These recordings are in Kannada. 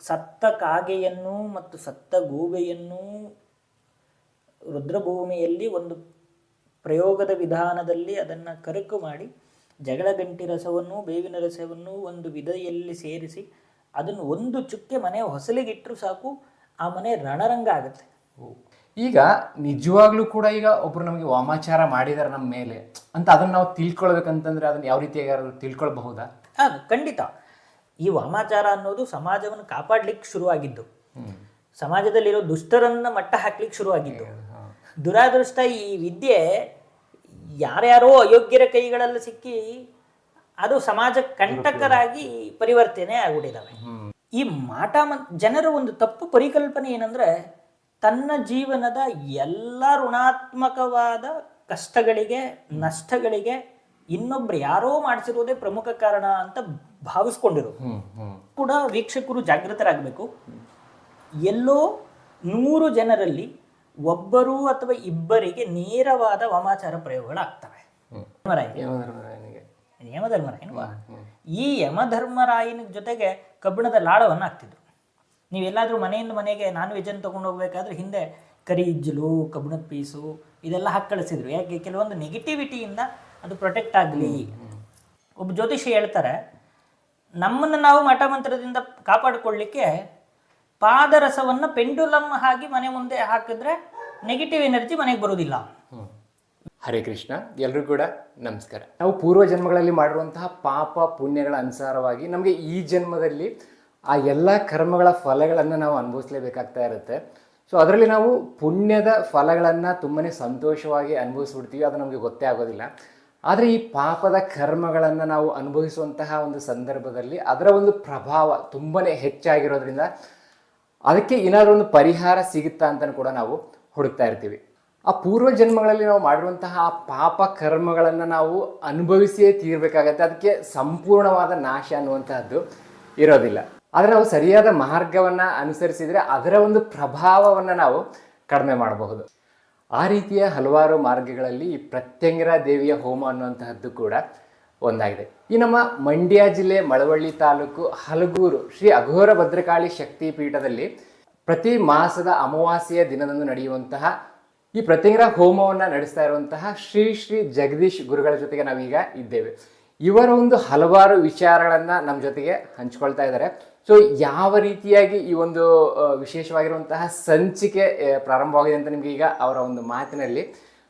ಸತ್ತ ಕಾಗೆಯನ್ನು ಮತ್ತು ಸತ್ತ ಗೂಬೆಯನ್ನು ರುದ್ರಭೂಮಿಯಲ್ಲಿ ಒಂದು ಪ್ರಯೋಗದ ವಿಧಾನದಲ್ಲಿ ಅದನ್ನು ಕರಕು ಮಾಡಿ ಜಗಳ ಗಂಟಿ ರಸವನ್ನು ಬೇವಿನ ರಸವನ್ನು ಒಂದು ವಿಧೆಯಲ್ಲಿ ಸೇರಿಸಿ ಅದನ್ನು ಒಂದು ಚುಕ್ಕೆ ಮನೆ ಹೊಸಲಿಗಿಟ್ಟರು ಸಾಕು ಆ ಮನೆ ರಣರಂಗ ಆಗುತ್ತೆ. ಈಗ ನಿಜವಾಗ್ಲೂ ಕೂಡ ಈಗ ಒಬ್ರು ನಮಗೆ ವಾಮಾಚಾರ ಮಾಡಿದ್ದಾರೆ ನಮ್ಮ ಮೇಲೆ ಅಂತ ಅದನ್ನು ನಾವು ತಿಳ್ಕೊಳ್ಬೇಕಂತಂದ್ರೆ ಅದನ್ನು ಯಾವ ರೀತಿಯಾಗಿ ತಿಳ್ಕೊಳ್ಬಹುದಾ? ಹಾಂ ಖಂಡಿತ. ಈ ವಾಮಾಚಾರ ಅನ್ನೋದು ಸಮಾಜವನ್ನು ಕಾಪಾಡ್ಲಿಕ್ಕೆ ಶುರುವಾಗಿದ್ದು. ಸಮಾಜದಲ್ಲಿರೋ ದುಷ್ಟರನ್ನ ಮಟ್ಟ ಹಾಕ್ಲಿಕ್ಕೆ ಶುರುವಾಗಿದ್ದು. ದುರಾದೃಷ್ಟ ಈ ವಿದ್ಯೆ ಯಾರ್ಯಾರೋ ಅಯೋಗ್ಯರ ಕೈಗಳಲ್ಲಿ ಸಿಕ್ಕಿ ಅದು ಸಮಾಜ ಕಂಟಕರಾಗಿ ಪರಿವರ್ತನೆ ಆಗ್ಬಿಟ್ಟಿದ್ದಾವೆ. ಈ ಮಾಟ ಜನರ ಒಂದು ತಪ್ಪು ಪರಿಕಲ್ಪನೆ ಏನಂದ್ರೆ ತನ್ನ ಜೀವನದ ಎಲ್ಲ ಋಣಾತ್ಮಕವಾದ ಕಷ್ಟಗಳಿಗೆ, ನಷ್ಟಗಳಿಗೆ ಇನ್ನೊಬ್ರು ಯಾರೋ ಮಾಡಿಸಿರೋದೇ ಪ್ರಮುಖ ಕಾರಣ ಅಂತ ಭಾವಿಸ್ಕೊಂಡಿರೋದು. ಹ್ಮ್ ಕೂಡ ವೀಕ್ಷಕರು ಜಾಗೃತರಾಗಬೇಕು. ಎಲ್ಲೋ ನೂರು ಜನರಲ್ಲಿ ಒಬ್ಬರು ಅಥವಾ ಇಬ್ಬರಿಗೆ ನೇರವಾದ ವಾಮಾಚಾರ ಪ್ರಯೋಗಗಳಾಗ್ತವೆ. ಯಮಧರ್ಮರಾಯನ ಈ ಯಮಧರ್ಮರಾಯನ ಜೊತೆಗೆ ಕಬ್ಬಿಣದ ಲಾಳವನ್ನು ಹಾಕ್ತಿದ್ರು. ನೀವೆಲ್ಲಾದ್ರೂ ಮನೆಯಿಂದ ಮನೆಗೆ ನಾನ್ ವೆಜ್ ಅನ್ನು ತಗೊಂಡು ಹೋಗ್ಬೇಕಾದ್ರೆ ಹಿಂದೆ ಕರಿ ಇಜ್ಜಲು ಕಬ್ಬಿಣದ ಪೀಸು ಇದೆಲ್ಲ ಹಾಕಿ ಕಳಿಸಿದ್ರು. ಯಾಕೆ? ಕೆಲವೊಂದು ನೆಗೆಟಿವಿಟಿಯಿಂದ ಅದು ಪ್ರೊಟೆಕ್ಟ್ ಆಗಲಿ. ಒಬ್ಬ ಜ್ಯೋತಿಷಿ ಹೇಳ್ತಾರೆ ನಮ್ಮನ್ನು ನಾವು ಮಠ ಮಂತ್ರದಿಂದ ಕಾಪಾಡಿಕೊಳ್ಳಿಕ್ಕೆ ಪಾದರಸವನ್ನು ಪೆಂಡುಲಮ್ ಹಾಕಿ ಮನೆ ಮುಂದೆ ಹಾಕಿದ್ರೆ ನೆಗೆಟಿವ್ ಎನರ್ಜಿ ಮನೆಗೆ ಬರೋದಿಲ್ಲ ಹ್ಮ್. ಹರೇ ಕೃಷ್ಣ, ಎಲ್ರಿಗೂ ಕೂಡ ನಮಸ್ಕಾರ. ನಾವು ಪೂರ್ವ ಜನ್ಮಗಳಲ್ಲಿ ಮಾಡಿರುವಂತಹ ಪಾಪ ಪುಣ್ಯಗಳ ಅನುಸಾರವಾಗಿ ನಮಗೆ ಈ ಜನ್ಮದಲ್ಲಿ ಆ ಎಲ್ಲ ಕರ್ಮಗಳ ಫಲಗಳನ್ನು ನಾವು ಅನುಭವಿಸಲೇಬೇಕಾಗ್ತಾ ಇರುತ್ತೆ. ಸೊ ಅದರಲ್ಲಿ ನಾವು ಪುಣ್ಯದ ಫಲಗಳನ್ನು ತುಂಬನೇ ಸಂತೋಷವಾಗಿ ಅನುಭವಿಸ್ಬಿಡ್ತೀವಿ, ಅದು ನಮಗೆ ಗೊತ್ತೇ ಆಗೋದಿಲ್ಲ. ಆದರೆ ಈ ಪಾಪದ ಕರ್ಮಗಳನ್ನು ನಾವು ಅನುಭವಿಸುವಂತಹ ಒಂದು ಸಂದರ್ಭದಲ್ಲಿ ಅದರ ಒಂದು ಪ್ರಭಾವ ತುಂಬನೇ ಹೆಚ್ಚಾಗಿರೋದ್ರಿಂದ ಅದಕ್ಕೆ ಏನಾದರೂ ಒಂದು ಪರಿಹಾರ ಸಿಗುತ್ತಾ ಅಂತ ಕೂಡ ನಾವು ಹುಡುಕ್ತಾ ಇರ್ತೀವಿ. ಆ ಪೂರ್ವ ಜನ್ಮಗಳಲ್ಲಿ ನಾವು ಮಾಡಿರುವಂತಹ ಆ ಪಾಪ ಕರ್ಮಗಳನ್ನು ನಾವು ಅನುಭವಿಸಿಯೇ ತೀರ್ಬೇಕಾಗತ್ತೆ, ಅದಕ್ಕೆ ಸಂಪೂರ್ಣವಾದ ನಾಶ ಅನ್ನುವಂತಹದ್ದು ಇರೋದಿಲ್ಲ. ಆದರೆ ನಾವು ಸರಿಯಾದ ಮಾರ್ಗವನ್ನು ಅನುಸರಿಸಿದರೆ ಅದರ ಒಂದು ಪ್ರಭಾವವನ್ನು ನಾವು ಕಡಿಮೆ ಮಾಡಬಹುದು. ಆ ರೀತಿಯ ಹಲವಾರು ಮಾರ್ಗಗಳಲ್ಲಿ ಈ ಪ್ರತ್ಯಂಗರ ದೇವಿಯ ಹೋಮ ಅನ್ನುವಂತಹದ್ದು ಕೂಡ ಒಂದಾಗಿದೆ. ಈ ನಮ್ಮ ಮಂಡ್ಯ ಜಿಲ್ಲೆ ಮಳವಳ್ಳಿ ತಾಲೂಕು ಹಲಗೂರು ಶ್ರೀ ಅಘೋರ ಭದ್ರಕಾಳಿ ಶಕ್ತಿ ಪೀಠದಲ್ಲಿ ಪ್ರತಿ ಮಾಸದ ಅಮಾವಾಸ್ಯೆಯ ದಿನದಂದು ನಡೆಯುವಂತಹ ಈ ಪ್ರತ್ಯಂಗರ ಹೋಮವನ್ನು ನಡೆಸ್ತಾ ಇರುವಂತಹ ಶ್ರೀ ಶ್ರೀ ಜಗದೀಶ್ ಗುರುಗಳ ಜೊತೆಗೆ ನಾವೀಗ ಇದ್ದೇವೆ. ಇವರ ಒಂದು ಹಲವಾರು ವಿಚಾರಗಳನ್ನು ನಮ್ಮ ಜೊತೆಗೆ ಹಂಚ್ಕೊಳ್ತಾ ಇದ್ದಾರೆ. ಸೊ ಯಾವ ರೀತಿಯಾಗಿ ಈ ಒಂದು ವಿಶೇಷವಾಗಿರುವಂತಹ ಸಂಚಿಕೆ ಪ್ರಾರಂಭವಾಗಿದೆ ಅಂತ ನಿಮಗೆ ಈಗ ಅವರ ಒಂದು ಮಾತಿನಲ್ಲಿ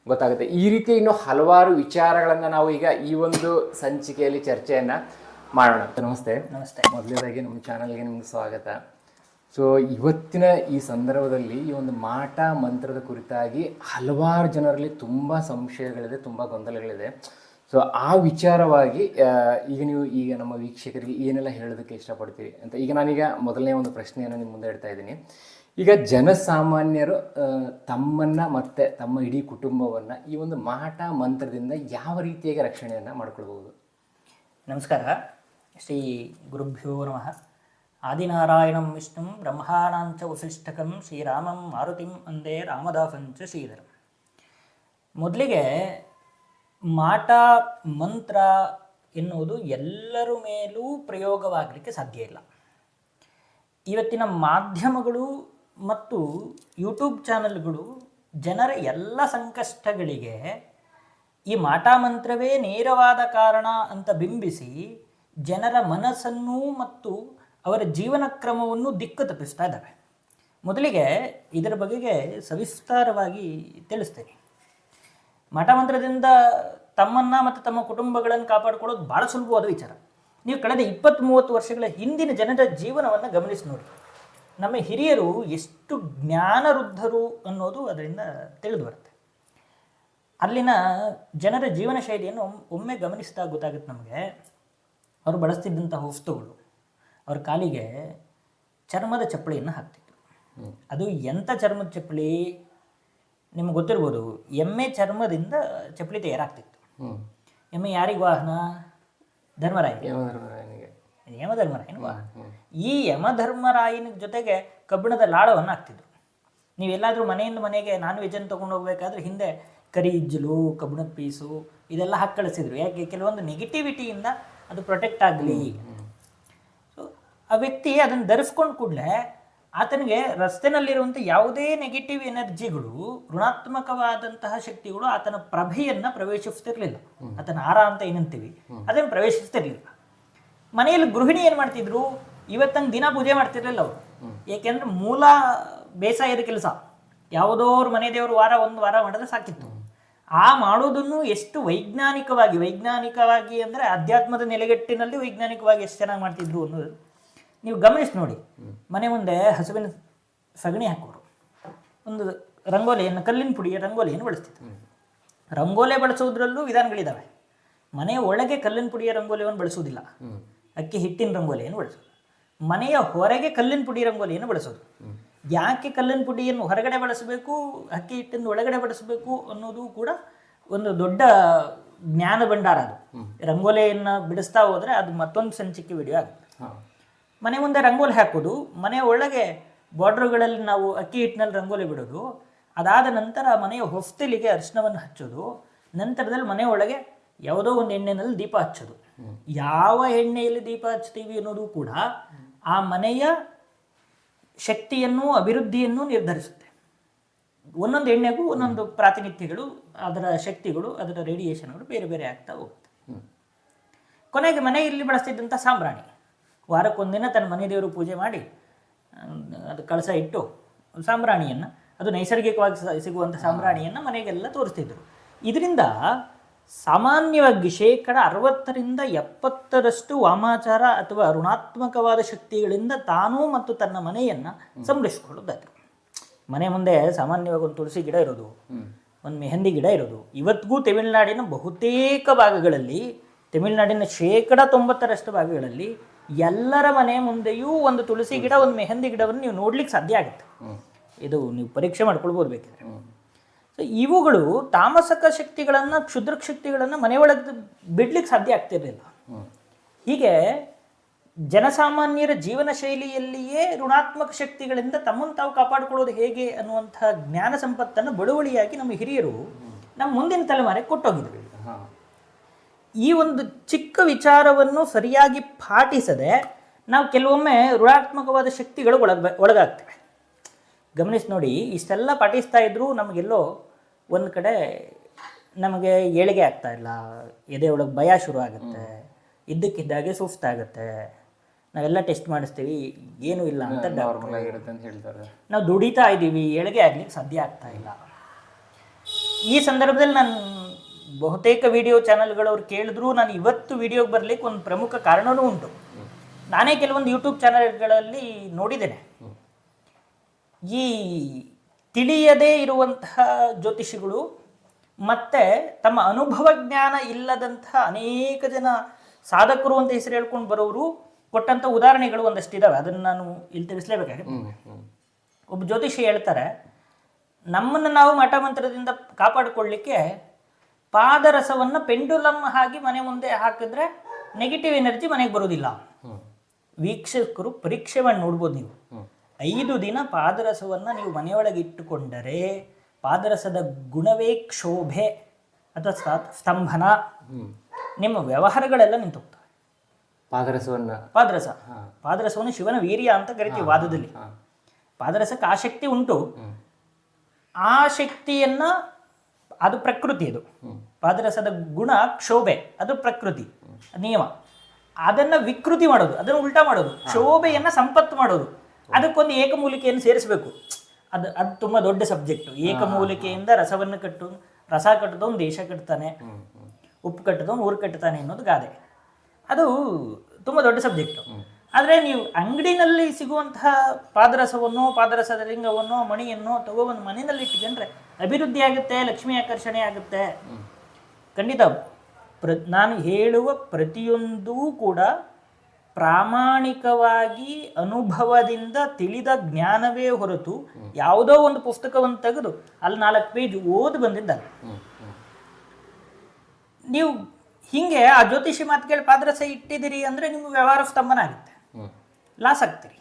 ಗೊತ್ತಾಗುತ್ತೆ. ಈ ರೀತಿ ಇನ್ನು ಹಲವಾರು ವಿಚಾರಗಳನ್ನು ನಾವು ಈಗ ಈ ಒಂದು ಸಂಚಿಕೆಯಲ್ಲಿ ಚರ್ಚೆಯನ್ನು ಮಾಡೋಣ. ನಮಸ್ತೆ. ನಮಸ್ತೆ. ಮೊದಲನೇದಾಗಿ ನಮ್ಮ ಚಾನಲ್ಗೆ ನಿಮಗೆ ಸ್ವಾಗತ. ಸೊ ಇವತ್ತಿನ ಈ ಸಂದರ್ಭದಲ್ಲಿ ಈ ಒಂದು ಮಾಟ ಮಂತ್ರದ ಕುರಿತಾಗಿ ಹಲವಾರು ಜನರಲ್ಲಿ ತುಂಬ ಸಂಶಯಗಳಿದೆ ತುಂಬ ಗೊಂದಲಗಳಿದೆ. ಸೊ ಆ ವಿಚಾರವಾಗಿ ಈಗ ನೀವು, ಈಗ ನಮ್ಮ ವೀಕ್ಷಕರಿಗೆ ಏನೆಲ್ಲ ಹೇಳೋದಕ್ಕೆ ಇಷ್ಟಪಡ್ತೀರಿ ಅಂತ, ಈಗ ನಾನೀಗ ಮೊದಲನೇ ಒಂದು ಪ್ರಶ್ನೆಯನ್ನು ನಿಮ್ಮ ಮುಂದೆ ಇಡ್ತಾ ಇದ್ದೀನಿ. ಈಗ ಜನಸಾಮಾನ್ಯರು ತಮ್ಮನ್ನು ಮತ್ತು ತಮ್ಮ ಇಡೀ ಕುಟುಂಬವನ್ನು ಈ ಒಂದು ಮಾಟ ಮಂತ್ರದಿಂದ ಯಾವ ರೀತಿಯಾಗಿ ರಕ್ಷಣೆಯನ್ನು ಮಾಡ್ಕೊಳ್ಬೋದು ನಮಸ್ಕಾರ. ಶ್ರೀ ಗುರುಭ್ಯೋ ನಮಃ. ಆದಿನಾರಾಯಣಂ ವಿಷ್ಣುಂ ಬ್ರಹ್ಮಾಣಾಂಚ ವಸಿಷ್ಠಕಂ ಶ್ರೀರಾಮಂ ಮಾರುತಿಂ ಅಂದೇ ರಾಮದಾಸಂಚ ಶ್ರೀಧರಂ. ಮೊದಲಿಗೆ ಮಾಟ, ಮಂತ್ರ ಎನ್ನುವುದು ಎಲ್ಲರ ಮೇಲೂ ಪ್ರಯೋಗವಾಗಲಿಕ್ಕೆ ಸಾಧ್ಯ ಇಲ್ಲ. ಇವತ್ತಿನ ಮಾಧ್ಯಮಗಳು ಮತ್ತು ಯೂಟ್ಯೂಬ್ ಚಾನಲ್ಗಳು ಜನರ ಎಲ್ಲ ಸಂಕಷ್ಟಗಳಿಗೆ ಈ ಮಾಟಾಮಂತ್ರವೇ ನೇರವಾದ ಕಾರಣ ಅಂತ ಬಿಂಬಿಸಿ ಜನರ ಮನಸ್ಸನ್ನು ಮತ್ತು ಅವರ ಜೀವನ ಕ್ರಮವನ್ನು ದಿಕ್ಕು ತಪ್ಪಿಸ್ತಾ ಇದ್ದಾವೆ. ಮೊದಲಿಗೆ ಇದರ ಬಗೆಗೆ ಸವಿಸ್ತಾರವಾಗಿ ತಿಳಿಸ್ತೇನೆ. ಮಠಮಂತ್ರದಿಂದ ತಮ್ಮನ್ನ ಮತ್ತು ತಮ್ಮ ಕುಟುಂಬಗಳನ್ನು ಕಾಪಾಡಿಕೊಳ್ಳೋದು ಭಾಳ ಸುಲಭವಾದ ವಿಚಾರ. ನೀವು ಕಳೆದ ಇಪ್ಪತ್ತ್ ಮೂವತ್ತು ವರ್ಷಗಳ ಹಿಂದಿನ ಜನರ ಜೀವನವನ್ನು ಗಮನಿಸಿ ನೋಡಿ. ನಮ್ಮ ಹಿರಿಯರು ಎಷ್ಟು ಜ್ಞಾನವೃದ್ಧರು ಅನ್ನೋದು ಅದರಿಂದ ತಿಳಿದು ಬರುತ್ತೆ. ಅಲ್ಲಿನ ಜನರ ಜೀವನ ಶೈಲಿಯನ್ನು ಒಮ್- ಒಮ್ಮೆ ಗಮನಿಸಿದಾಗ ಗೊತ್ತಾಗುತ್ತೆ ನಮಗೆ. ಅವರು ಬಳಸ್ತಿದ್ದಂಥ ವಸ್ತುಗಳು ಅವ್ರ ಕಾಲಿಗೆ ಚರ್ಮದ ಚಪ್ಪಳಿಯನ್ನು ಹಾಕ್ತಿದ್ರು. ಅದು ಎಂಥ ಚರ್ಮದ ಚಪ್ಪಲಿ? ನಿಮ್ಗೆ ಗೊತ್ತಿರ್ಬೋದು ಎಮ್ಮೆ ಚರ್ಮದಿಂದ ಚಪ್ಪಲಿ ತಯಾರಾಗ್ತಿತ್ತು. ಎಮ್ಮೆ ಯಾರಿಗೆ ವಾಹನ? ಧರ್ಮರಾಯ ಯಮಧರ್ಮರಾಯನ ವಾಹನ. ಈ ಯಮಧರ್ಮರಾಯನ ಜೊತೆಗೆ ಕಬ್ಬಿಣದ ಲಾಳವನ್ನು ಹಾಕ್ತಿದ್ರು. ನೀವೆಲ್ಲಾದರೂ ಮನೆಯಿಂದ ಮನೆಗೆ ನಾನ್ ವೆಜ್ ಅನ್ನು ತಗೊಂಡು ಹೋಗ್ಬೇಕಾದ್ರೆ ಹಿಂದೆ ಕರಿ ಇಜ್ಜಲು ಕಬ್ಬಿಣದ ಪೀಸು ಇದೆಲ್ಲ ಹಾಕಿ ಕಳಿಸಿದ್ರು. ಯಾಕೆ? ಕೆಲವೊಂದು ನೆಗೆಟಿವಿಟಿಯಿಂದ ಅದು ಪ್ರೊಟೆಕ್ಟ್ ಆಗಲಿ. ಸೊ ಆ ವ್ಯಕ್ತಿ ಅದನ್ನು ಧರಿಸ್ಕೊಂಡು ಕೂಡಲೇ ಆತನಿಗೆ ರಸ್ತೆನಲ್ಲಿರುವಂಥ ಯಾವುದೇ ನೆಗೆಟಿವ್ ಎನರ್ಜಿಗಳು ಋಣಾತ್ಮಕವಾದಂತಹ ಶಕ್ತಿಗಳು ಆತನ ಪ್ರಭೆಯನ್ನ ಪ್ರವೇಶಿಸ್ತಿರ್ಲಿಲ್ಲ. ಆತನ ಆರ ಅಂತ ಏನಂತೀವಿ? ಅದನ್ನು ಪ್ರವೇಶಿಸ್ತಿರ್ಲಿಲ್ಲ. ಮನೆಯಲ್ಲಿ ಗೃಹಿಣಿ ಏನು ಮಾಡ್ತಿದ್ರು? ಇವತ್ತಂಗೆ ದಿನ ಪೂಜೆ ಮಾಡ್ತಿರ್ಲಿಲ್ಲ ಅವರು. ಏಕೆಂದ್ರೆ ಮೂಲ ಬೇಸಾಯದ ಕೆಲಸ. ಯಾವುದೋ ಅವ್ರ ಮನೆ ದೇವರು ವಾರ ಒಂದು ವಾರ ಮಾಡಿದ್ರೆ ಸಾಕಿತ್ತು. ಆ ಮಾಡೋದನ್ನು ಎಷ್ಟು ವೈಜ್ಞಾನಿಕವಾಗಿ ವೈಜ್ಞಾನಿಕವಾಗಿ ಅಂದ್ರೆ ಅಧ್ಯಾತ್ಮದ ನೆಲೆಗಟ್ಟಿನಲ್ಲಿ ವೈಜ್ಞಾನಿಕವಾಗಿ ಎಷ್ಟು ಚೆನ್ನಾಗಿ ಮಾಡ್ತಿದ್ರು ಅನ್ನೋದು ನೀವು ಗಮನಿಸಿ ನೋಡಿ. ಮನೆ ಮುಂದೆ ಹಸುವಿನ ಸಗಣಿ ಹಾಕೋರು ಒಂದು ರಂಗೋಲಿಯನ್ನು ಕಲ್ಲಿನ ಪುಡಿಯ ರಂಗೋಲಿಯನ್ನು ಬಳಸ್ತಿತ್ತು ರಂಗೋಲೆ ಬಳಸೋದ್ರಲ್ಲೂ ವಿಧಾನಗಳಿದ್ದಾವೆ ಮನೆಯ ಒಳಗೆ ಕಲ್ಲಿನ ಪುಡಿಯ ರಂಗೋಲಿಯನ್ನು ಬಳಸೋದಿಲ್ಲ ಅಕ್ಕಿ ಹಿಟ್ಟಿನ ರಂಗೋಲಿಯನ್ನು ಬಳಸೋದು. ಮನೆಯ ಹೊರಗೆ ಕಲ್ಲಿನ ಪುಡಿ ರಂಗೋಲಿಯನ್ನು ಬಳಸೋದು. ಯಾಕೆ ಕಲ್ಲಿನ ಪುಡಿಯನ್ನು ಹೊರಗಡೆ ಬಳಸಬೇಕು ಅಕ್ಕಿ ಹಿಟ್ಟನ್ನು ಒಳಗಡೆ ಬಳಸಬೇಕು ಅನ್ನೋದು ಕೂಡ ಒಂದು ದೊಡ್ಡ ಜ್ಞಾನ ಭಂಡಾರ ಅದು. ರಂಗೋಲಿಯನ್ನು ಬಿಡಿಸ್ತಾ ಹೋದರೆ ಅದು ಮತ್ತೊಂದು ಸಂಚಿಕೆ ವಿಡಿಯೋ ಆಗುತ್ತೆ. ಮನೆ ಮುಂದೆ ರಂಗೋಲಿ ಹಾಕೋದು, ಮನೆ ಒಳಗೆ ಬಾರ್ಡ್ರುಗಳಲ್ಲಿ ನಾವು ಅಕ್ಕಿ ಹಿಟ್ಟಿನಲ್ಲಿ ರಂಗೋಲಿ ಬಿಡೋದು, ಅದಾದ ನಂತರ ಮನೆಯ ಹೊಸ್ತಿಲಿಗೆ ಅರಿಶಿನವನ್ನು ಹಚ್ಚೋದು, ನಂತರದಲ್ಲಿ ಮನೆ ಒಳಗೆ ಯಾವುದೋ ಒಂದು ಎಣ್ಣೆನಲ್ಲಿ ದೀಪ ಹಚ್ಚೋದು. ಯಾವ ಎಣ್ಣೆಯಲ್ಲಿ ದೀಪ ಹಚ್ತೀವಿ ಅನ್ನೋದು ಕೂಡ ಆ ಮನೆಯ ಶಕ್ತಿಯನ್ನು ಅಭಿವೃದ್ಧಿಯನ್ನು ನಿರ್ಧರಿಸುತ್ತೆ. ಒಂದೊಂದು ಎಣ್ಣೆಗೂ ಒಂದೊಂದು ಪ್ರಾತಿನಿಧ್ಯಗಳು, ಅದರ ಶಕ್ತಿಗಳು, ಅದರ ರೇಡಿಯೇಷನ್ಗಳು ಬೇರೆ ಬೇರೆ ಆಗ್ತಾ ಹೋಗುತ್ತೆ. ಕೊನೆಗೆ ಮನೆಯಲ್ಲಿ ಬಳಸ್ತಿದ್ದಂಥ ಸಾಂಬ್ರಾಣಿ. ವಾರಕ್ಕೊಂದಿನ ತನ್ನ ಮನೆ ದೇವರು ಪೂಜೆ ಮಾಡಿ ಅದು ಕಳಸ ಇಟ್ಟು ಸಾಂಬ್ರಾಣಿಯನ್ನು ಅದು ನೈಸರ್ಗಿಕವಾಗಿ ಸಿಗುವಂಥ ಸಾಂಬ್ರಾಣಿಯನ್ನು ಮನೆಗೆಲ್ಲ ತೋರಿಸ್ತಿದ್ರು. ಇದರಿಂದ ಸಾಮಾನ್ಯವಾಗಿ ಶೇಕಡ ಅರವತ್ತರಿಂದ ಎಪ್ಪತ್ತರಷ್ಟು ವಾಮಾಚಾರ ಅಥವಾ ಋಣಾತ್ಮಕವಾದ ಶಕ್ತಿಗಳಿಂದ ತಾನೂ ಮತ್ತು ತನ್ನ ಮನೆಯನ್ನು ಸಂರಕ್ಷಿಸಿಕೊಳ್ಳೋದಾದ್ರು ಮನೆ ಮುಂದೆ ಸಾಮಾನ್ಯವಾಗಿ ಒಂದು ತುಳಸಿ ಗಿಡ ಇರೋದು ಒಂದು ಮೆಹಂದಿ ಗಿಡ ಇರೋದು ಇವತ್ತಿಗೂ ತಮಿಳುನಾಡಿನ ಬಹುತೇಕ ಭಾಗಗಳಲ್ಲಿ ತಮಿಳುನಾಡಿನ ಶೇಕಡ ತೊಂಬತ್ತರಷ್ಟು ಭಾಗಗಳಲ್ಲಿ ಎಲ್ಲರ ಮನೆ ಮುಂದೆಯೂ ಒಂದು ತುಳಸಿ ಗಿಡ ಒಂದು ಮೆಹಂದಿ ಗಿಡವನ್ನು ನೀವು ನೋಡ್ಲಿಕ್ಕೆ ಸಾಧ್ಯ ಆಗುತ್ತೆ. ಇದು ನೀವು ಪರೀಕ್ಷೆ ಮಾಡ್ಕೊಳ್ಬೋದು ಬೇಕಿದ್ರೆ. ಸೊ ಇವುಗಳು ತಾಮಸಕ ಶಕ್ತಿಗಳನ್ನು ಕ್ಷುದ್ರ ಶಕ್ತಿಗಳನ್ನು ಮನೆಯೊಳಗೆ ಬಿಡ್ಲಿಕ್ಕೆ ಸಾಧ್ಯ ಆಗ್ತಿರಲಿಲ್ಲ. ಹೀಗೆ ಜನಸಾಮಾನ್ಯರ ಜೀವನ ಶೈಲಿಯಲ್ಲಿಯೇ ಋಣಾತ್ಮಕ ಶಕ್ತಿಗಳಿಂದ ತಮ್ಮನ್ನು ತಾವು ಕಾಪಾಡಿಕೊಳ್ಳೋದು ಹೇಗೆ ಅನ್ನುವಂಥ ಜ್ಞಾನ ಸಂಪತ್ತನ್ನು ಬಳುವಳಿಯಾಗಿ ನಮ್ಮ ಹಿರಿಯರು ನಮ್ಮ ಮುಂದಿನ ತಲೆಮಾರಿಗೆ ಕೊಟ್ಟೋಗಿದ್ರು ಈ ಒಂದು ಚಿಕ್ಕ ವಿಚಾರವನ್ನು ಸರಿಯಾಗಿ ಪಾಟಿಸದೆ ನಾವು ಕೆಲವೊಮ್ಮೆ ಋಣಾತ್ಮಕವಾದ ಶಕ್ತಿಗಳು ಒಳಗ ಒಳಗಾಗ್ತವೆ. ಗಮನಿಸಿ ನೋಡಿ ಇಷ್ಟೆಲ್ಲ ಪಾಟಿಸ್ತಾ ಇದ್ದರೂ ನಮಗೆಲ್ಲೋ ಒಂದು ಕಡೆ ನಮಗೆ ಏಳಿಗೆ ಆಗ್ತಾ ಇಲ್ಲ. ಎದೆ ಒಳಗೆ ಭಯ ಶುರು ಆಗುತ್ತೆ. ಇದ್ದಕ್ಕಿದ್ದಾಗೆ ಸುಸ್ತಾಗುತ್ತೆ. ನಾವೆಲ್ಲ ಟೆಸ್ಟ್ ಮಾಡಿಸ್ತೀವಿ ಏನೂ ಇಲ್ಲ ಅಂತ ನಾರ್ಮಲ್ ಆಗಿರುತ್ತೆ ಅಂತ ಹೇಳ್ತಾರೆ. ನಾವು ದುಡಿತಾ ಇದ್ದೀವಿ ಏಳಿಗೆ ಆಗ್ಲಿಕ್ಕೆ ಸಾಧ್ಯ ಆಗ್ತಾ ಇಲ್ಲ. ಈ ಸಂದರ್ಭದಲ್ಲಿ ನಾನು ಬಹುತೇಕ ವಿಡಿಯೋ ಚಾನಲ್ಗಳವ್ರು ಕೇಳಿದ್ರು ನಾನು ಇವತ್ತು ವಿಡಿಯೋಗೆ ಬರ್ಲಿಕ್ಕೆ ಒಂದು ಪ್ರಮುಖ ಕಾರಣವೂ ಉಂಟು. ನಾನೇ ಕೆಲವೊಂದು ಯೂಟ್ಯೂಬ್ ಚಾನಲ್ಗಳಲ್ಲಿ ನೋಡಿದ್ದೇನೆ. ಈ ತಿಳಿಯದೇ ಇರುವಂತಹ ಜ್ಯೋತಿಷಿಗಳು ಮತ್ತೆ ತಮ್ಮ ಅನುಭವ ಜ್ಞಾನ ಇಲ್ಲದಂತಹ ಅನೇಕ ಜನ ಸಾಧಕರು ಅಂತ ಹೆಸರು ಹೇಳ್ಕೊಂಡು ಬರೋರು ಕೊಟ್ಟಂಥ ಉದಾಹರಣೆಗಳು ಒಂದಷ್ಟು ಇದಾವೆ. ಅದನ್ನ ನಾನು ಇಲ್ಲಿ ತಿಳಿಸ್ಲೇಬೇಕಾಗಿ ಒಬ್ಬ ಜ್ಯೋತಿಷಿ ಹೇಳ್ತಾರೆ ನಮ್ಮನ್ನು ನಾವು ಮಠ ಮಂತ್ರದಿಂದ ಕಾಪಾಡಿಕೊಳ್ಳಿಕ್ಕೆ ಪಾದರಸವನ್ನು ಪೆಂಡುಲಮ್ ಹಾಕಿ ಮನೆ ಮುಂದೆ ಹಾಕಿದ್ರೆ ನೆಗೆಟಿವ್ ಎನರ್ಜಿ ಮನೆಗೆ ಬರೋದಿಲ್ಲ ವೀಕ್ಷಕರು ಪರೀಕ್ಷೆ ಮಾಡಿ ನೋಡ್ಬೋದು ನೀವು. ಐದು ದಿನ ಪಾದರಸವನ್ನು ನೀವು ಮನೆಯೊಳಗೆ ಇಟ್ಟುಕೊಂಡರೆ ಪಾದರಸದ ಗುಣವೇ ಕ್ಷೋಭೆ ಅಥವಾ ಸ್ತಂಭನ. ನಿಮ್ಮ ವ್ಯವಹಾರಗಳೆಲ್ಲ ನಿಂತೋಗ್ತವೆ. ಪಾದರಸವನ್ನು. ಪಾದರಸ. ಪಾದರಸವನ್ನು ಶಿವನ ವೀರ್ಯ ಅಂತ ಕರಿತೀವಿ ವಾದದಲ್ಲಿ. ಪಾದರಸಕ್ಕೆ ಆ ಶಕ್ತಿ ಉಂಟು ಆ ಶಕ್ತಿಯನ್ನ ಅದು ಪ್ರಕೃತಿ ಅದು. ಪಾದರಸದ ಗುಣ ಕ್ಷೋಭೆ ಅದು ಪ್ರಕೃತಿ ನಿಯಮ. ಅದನ್ನ ವಿಕೃತಿ ಮಾಡೋದು ಅದನ್ನು ಉಲ್ಟಾ ಮಾಡೋದು ಕ್ಷೋಭೆಯನ್ನ ಸಂಪತ್ತು ಮಾಡೋದು. ಅದಕ್ಕೊಂದು ಏಕಮೂಲಿಕೆಯನ್ನು ಸೇರಿಸಬೇಕು. ಅದು ಅದು ತುಂಬ ದೊಡ್ಡ ಸಬ್ಜೆಕ್ಟು ಏಕಮೂಲಿಕೆಯಿಂದ ರಸವನ್ನು ಕಟ್ಟು ರಸ ಕಟ್ಟದವನು ದೇಶ ಕಟ್ತಾನೆ ಉಪ್ಪು ಕಟ್ಟದವನು ಊರು ಕಟ್ತಾನೆ ಅನ್ನೋದು ಗಾದೆ. ಅದು ತುಂಬ ದೊಡ್ಡ ಸಬ್ಜೆಕ್ಟು ಆದರೆ ನೀವು ಅಂಗಡಿನಲ್ಲಿ ಸಿಗುವಂತಹ ಪಾದರಸವನ್ನು ಪಾದರಸದ ಲಿಂಗವನ್ನು ಮಣಿಯನ್ನು ತಗೊಬಂದು ಮನೆಯಲ್ಲಿ ಇಟ್ಕೊಂಡ್ರೆ ಅಭಿವೃದ್ಧಿ ಆಗುತ್ತೆ ಲಕ್ಷ್ಮಿ ಆಕರ್ಷಣೆ ಆಗುತ್ತೆ. ಖಂಡಿತ. ಪ್ರ ನಾನು ಹೇಳುವ ಪ್ರತಿಯೊಂದೂ ಕೂಡ ಪ್ರಾಮಾಣಿಕವಾಗಿ ಅನುಭವದಿಂದ ತಿಳಿದ ಜ್ಞಾನವೇ ಹೊರತು ಯಾವುದೋ ಒಂದು ಪುಸ್ತಕವನ್ನು ತೆಗೆದು ಅಲ್ಲಿ ನಾಲ್ಕು ಪೇಜ್ ಓದಿ ಬಂದಿದ್ದಲ್ಲ. ನೀವು ಹಿಂಗೆ ಆ ಜ್ಯೋತಿಷಿ ಮಾತು ಕೇಳಿ ಪಾದರಸ ಇಟ್ಟಿದ್ದೀರಿ ಅಂದರೆ ನಿಮ್ಗೆ ವ್ಯವಹಾರ ಸ್ತಂಭನ ಆಗುತ್ತೆ. ಲಾಸ್ ಆಗ್ತೀರಿ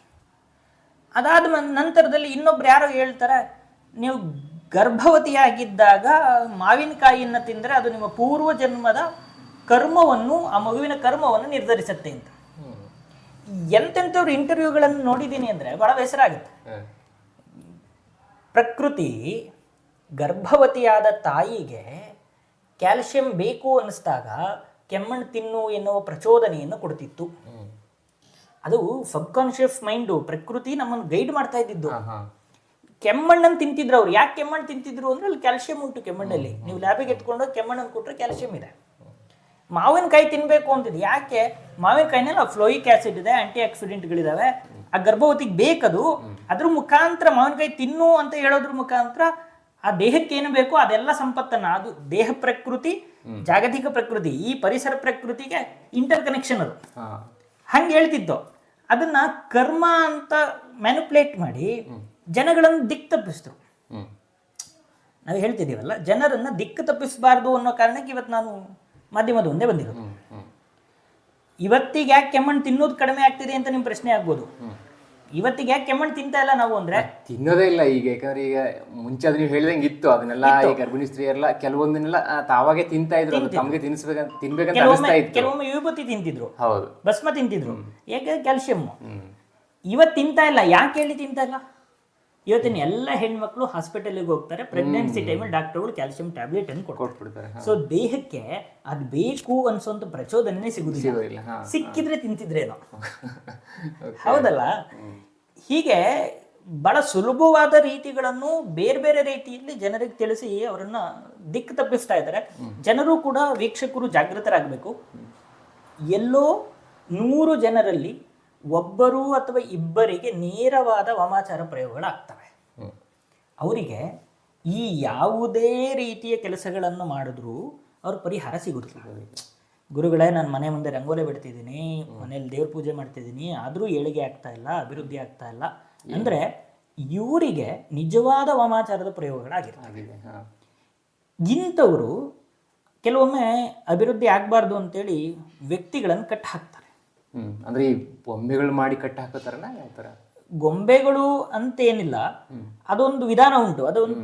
ಅದಾದ ನಂತರದಲ್ಲಿ ಇನ್ನೊಬ್ರು ಯಾರೋ ಹೇಳ್ತಾರೆ ನೀವು ಗರ್ಭವತಿಯಾಗಿದ್ದಾಗ ಮಾವಿನಕಾಯಿಯನ್ನು ತಿಂದರೆ ಅದು ನಿಮ್ಮ ಪೂರ್ವ ಜನ್ಮದ ಕರ್ಮವನ್ನು ಆ ಮಗುವಿನ ಕರ್ಮವನ್ನು ನಿರ್ಧರಿಸುತ್ತೆ ಅಂತ. ಎಂತೆಂಥವ್ರು ಇಂಟರ್ವ್ಯೂಗಳನ್ನು ನೋಡಿದ್ದೀನಿ ಅಂದರೆ ಬಹಳ ಹೆಸರಾಗುತ್ತೆ ಪ್ರಕೃತಿ ಗರ್ಭವತಿಯಾದ ತಾಯಿಗೆ ಕ್ಯಾಲ್ಸಿಯಂ ಬೇಕು ಅನ್ನಿಸ್ದಾಗ ಕೆಮ್ಮಣ್ಣು ತಿನ್ನು ಎನ್ನುವ ಪ್ರಚೋದನೆಯನ್ನು ಕೊಡ್ತಿತ್ತು. ಅದು ಸಬ್ಕಾನ್ಷಿಯಸ್ ಮೈಂಡು ಪ್ರಕೃತಿ ನಮ್ಮನ್ನು ಗೈಡ್ ಮಾಡ್ತಾ ಇದ್ದಿದ್ದು. ಕೆಮ್ಮಣ್ಣನ್ನು ತಿಂತಿದ್ರು ಅವ್ರು. ಯಾಕೆ ಕೆಮ್ಮಣ್ಣು ತಿಂತಿದ್ರು ಅಂದ್ರೆ ಅಲ್ಲಿ ಕ್ಯಾಲ್ಸಿಯಂ ಉಂಟು ಕೆಮ್ಮಣ್ಣಲ್ಲಿ. ನೀವು ಲ್ಯಾಬಿಗೆ ಎತ್ಕೊಂಡು ಕೆಮ್ಮಣ್ಣನ್ನು ಕೊಟ್ಟರೆ ಕ್ಯಾಲ್ಸಿಯಂ ಇದೆ. ಮಾವಿನಕಾಯಿ ತಿನ್ನಬೇಕು ಅಂತಿದೆ ಯಾಕೆ? ಮಾವಿನಕಾಯಿನಲ್ಲಿ ಫ್ಲೋಯಿಕ್ ಆಸಿಡ್ ಇದೆ ಆಂಟಿ ಆಕ್ಸಿಡೆಂಟ್ಗಳಿದಾವೆ ಆ ಗರ್ಭವತಿಗೆ ಬೇಕದು. ಅದ್ರ ಮುಖಾಂತರ ಮಾವಿನಕಾಯಿ ತಿನ್ನು ಅಂತ ಹೇಳೋದ್ರ ಮುಖಾಂತರ ಆ ದೇಹಕ್ಕೆ ಏನು ಬೇಕೋ? ಅದೆಲ್ಲ ಸಂಪತ್ತನ್ನ. ಅದು ದೇಹ ಪ್ರಕೃತಿ ಜಾಗತಿಕ ಪ್ರಕೃತಿ ಈ ಪರಿಸರ ಪ್ರಕೃತಿಗೆ ಇಂಟರ್ ಕನೆಕ್ಷನ್ ಅದು ಹಂಗೆ ಹೇಳ್ತಿದ್ದು. ಅದನ್ನ ಕರ್ಮ ಅಂತ ಮ್ಯಾನುಪ್ಲೇಟ್ ಮಾಡಿ ಜನಗಳನ್ನು ದಿಕ್ಕು ತಪ್ಪಿಸಿದ್ರು. ನಾವು ಹೇಳ್ತಿದ್ದೀವಲ್ಲ ಜನರನ್ನ ದಿಕ್ಕು ತಪ್ಪಿಸಬಾರ್ದು ಅನ್ನೋ ಕಾರಣಕ್ಕೆ ಇವತ್ತು ನಾನು ಮಾಧ್ಯಮದ ಒಂದೇ ಬಂದಿರೋದು. ಇವತ್ತಿಗೆ ಯಾಕೆ ಕೆಮ್ಮಣ್ಣು ತಿನ್ನೋದು ಕಡಿಮೆ ಆಗ್ತಿದೆ ಅಂತ ನಿಮ್ಮ ಪ್ರಶ್ನೆ ಆಗ್ಬೋದು. ಇವತ್ತಿಗೆ ಯಾಕೆ ಕೆಮ್ಮಣ್ಣು ತಿಂತಾ ಇಲ್ಲ ನಾವು ಅಂದ್ರೆ? ತಿನ್ನೋದೇ ಇಲ್ಲ ಈಗ ಯಾಕಂದ್ರೆ ಈಗ ಮುಂಚೆ ಅದು ನೀವು ಹೇಳ್ದಂಗೆ ಇತ್ತು ಅದನ್ನೆಲ್ಲ ಈ ಗರ್ಭಿಣಿ ಸ್ತ್ರೀಯರೆಲ್ಲ ಕೆಲವೊಂದನ್ನೆಲ್ಲ ತಾವಾಗೆ ತಿಂತಾ ಇದ್ರು ಅದು ತಮಗೆ ತಿನ್ಸ್ಬೇಕಂತ ತಿನ್ಬೇಕಂತ ಅನಿಸ್ತಾ ಕೆಲವೊಮ್ಮೆ ಇತ್ತು. ಕೆಲವೊಮ್ಮೆ ವಿಭೂತಿ ತಿಂತಿದ್ರು. ಹೌದು. ಭಸ್ಮ ತಿಂತಿದ್ರು. ಯಾಕೆ ಕ್ಯಾಲ್ಸಿಯಂ ಇವತ್ತು ತಿಂತಾ ಇಲ್ಲ. ಯಾಕೆ ಹೇಳಿ ತಿಂತಾ ಇಲ್ಲ? ಇವತ್ತಿನ ಎಲ್ಲ ಹೆಣ್ಮಕ್ಳು ಹಾಸ್ಪಿಟಲ್ಗೆ ಹೋಗ್ತಾರೆ. ಪ್ರೆಗ್ನೆನ್ಸಿ ಟೈಮಲ್ಲಿ ಡಾಕ್ಟರ್ಗಳು ಕ್ಯಾಲ್ಸಿಯಂ ಟ್ಯಾಬ್ಲೆಟ್ ಅನ್ನು ಕೊಡ್ತಾರೆ. ಕೊಟ್ಬಿಡ್ತಾರೆ ಸೊ ದೇಹಕ್ಕೆ ಅದು ಬೇಕು ಅನ್ಸೋಂಥ ಪ್ರಚೋದನೆ ಸಿಗುದಿಲ್ಲ. ಸಿಕ್ಕಿದ್ರೆ ತಿಂತಿದ್ರೇನೋ. ಹೌದಲ್ಲ? ಹೀಗೆ ಬಹಳ ಸುಲಭವಾದ ರೀತಿಗಳನ್ನು ಬೇರೆ ಬೇರೆ ರೀತಿಯಲ್ಲಿ ಜನರಿಗೆ ತಿಳಿಸಿ ಅವರನ್ನ ದಿಕ್ಕು ತಪ್ಪಿಸ್ತಾ ಇದ್ದಾರೆ. ಜನರು ಕೂಡ ವೀಕ್ಷಕರು ಜಾಗೃತರಾಗಬೇಕು. ಎಲ್ಲೋ ನೂರು ಜನರಲ್ಲಿ ಒಬ್ಬರು ಅಥವಾ ಇಬ್ಬರಿಗೆ ನೇರವಾದ ವಾಮಾಚಾರ ಪ್ರಯೋಗಗಳಾಗ್ತವೆ. ಅವರಿಗೆ ಈ ಯಾವುದೇ ರೀತಿಯ ಕೆಲಸಗಳನ್ನು ಮಾಡಿದ್ರೂ ಅವ್ರ ಪರಿಹಾರ ಸಿಗುತ್ತೆ ಗುರುಗಳೇ ನಾನು ಮನೆ ಮುಂದೆ ರಂಗೋಲಿ ಬಿಡ್ತಿದ್ದೀನಿ ಮನೇಲಿ ದೇವ್ರ ಪೂಜೆ ಮಾಡ್ತಿದ್ದೀನಿ ಆದರೂ ಏಳಿಗೆ ಆಗ್ತಾ ಇಲ್ಲ ಅಭಿವೃದ್ಧಿ ಆಗ್ತಾ ಇಲ್ಲ ಅಂದರೆ ಇವರಿಗೆ ನಿಜವಾದ ವಾಮಾಚಾರದ ಪ್ರಯೋಗಗಳಾಗಿರ್ತವೆ. ಇಂಥವರು ಕೆಲವೊಮ್ಮೆ ಅಭಿವೃದ್ಧಿ ಆಗಬಾರ್ದು ಅಂತೇಳಿ ವ್ಯಕ್ತಿಗಳನ್ನು ಕಟ್ ಹಾಕ್ತಾರೆ. ಅಂದ್ರೆ ಈ ಬೊಂಬೆಗಳು ಮಾಡಿ ಕಟ್ಟಿ ಹಾಕೋತಾರಲ್ಲ ಯಾವ ಥರ ಗೊಂಬೆಗಳು ಅಂತೇನಿಲ್ಲ. ಅದೊಂದು ವಿಧಾನ ಉಂಟು. ಅದೊಂದು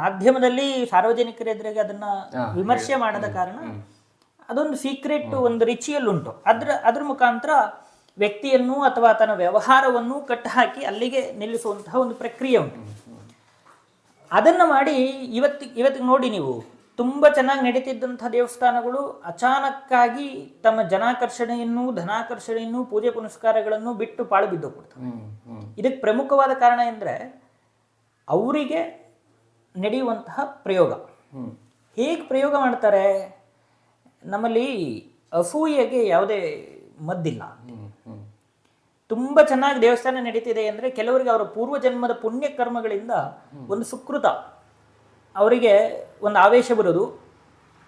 ಮಾಧ್ಯಮದಲ್ಲಿ ಸಾರ್ವಜನಿಕರ ಎದುರಿಗೆ ಅದನ್ನ ವಿಮರ್ಶೆ ಮಾಡದ ಕಾರಣ ಅದೊಂದು ಸೀಕ್ರೆಟ್ ಒಂದು ರಿಚಿಯಲ್ ಉಂಟು ಅದ್ರ ಅದ್ರ ಮುಖಾಂತರ ವ್ಯಕ್ತಿಯನ್ನು ಅಥವಾ ತನ್ನ ವ್ಯವಹಾರವನ್ನು ಕಟ್ಟಹಾಕಿ ಅಲ್ಲಿಗೆ ನಿಲ್ಲಿಸುವಂತಹ ಒಂದು ಪ್ರಕ್ರಿಯೆ ಉಂಟು. ಅದನ್ನ ಮಾಡಿ ಇವತ್ತಿ ಇವತ್ತಿಗೆ ನೋಡಿ ನೀವು. ತುಂಬ ಚೆನ್ನಾಗಿ ನಡೀತಿದ್ದಂಥ ದೇವಸ್ಥಾನಗಳು ಅಚಾನಕ್ಕಾಗಿ ತಮ್ಮ ಜನಾಕರ್ಷಣೆಯನ್ನು ಧನಾಕರ್ಷಣೆಯನ್ನು ಪೂಜೆ ಪುನಸ್ಕಾರಗಳನ್ನು ಬಿಟ್ಟು ಪಾಳು ಬಿದ್ದು ಕೊಡ್ತಾರೆ ಇದಕ್ಕೆ ಪ್ರಮುಖವಾದ ಕಾರಣ ಎಂದರೆ ಅವರಿಗೆ ನಡೆಯುವಂತಹ ಪ್ರಯೋಗ. ಹೇಗೆ ಪ್ರಯೋಗ ಮಾಡ್ತಾರೆ? ನಮ್ಮಲ್ಲಿ ಅಸೂಯೆಗೆ ಯಾವುದೇ ಮದ್ದಿಲ್ಲ. ತುಂಬ ಚೆನ್ನಾಗಿ ದೇವಸ್ಥಾನ ನಡೀತಿದೆ ಅಂದರೆ ಕೆಲವರಿಗೆ ಅವರ ಪೂರ್ವ ಜನ್ಮದ ಪುಣ್ಯ ಕರ್ಮಗಳಿಂದ ಒಂದು ಸುಕೃತ. ಅವರಿಗೆ ಒಂದು ಆವೇಶ ಬರೋದು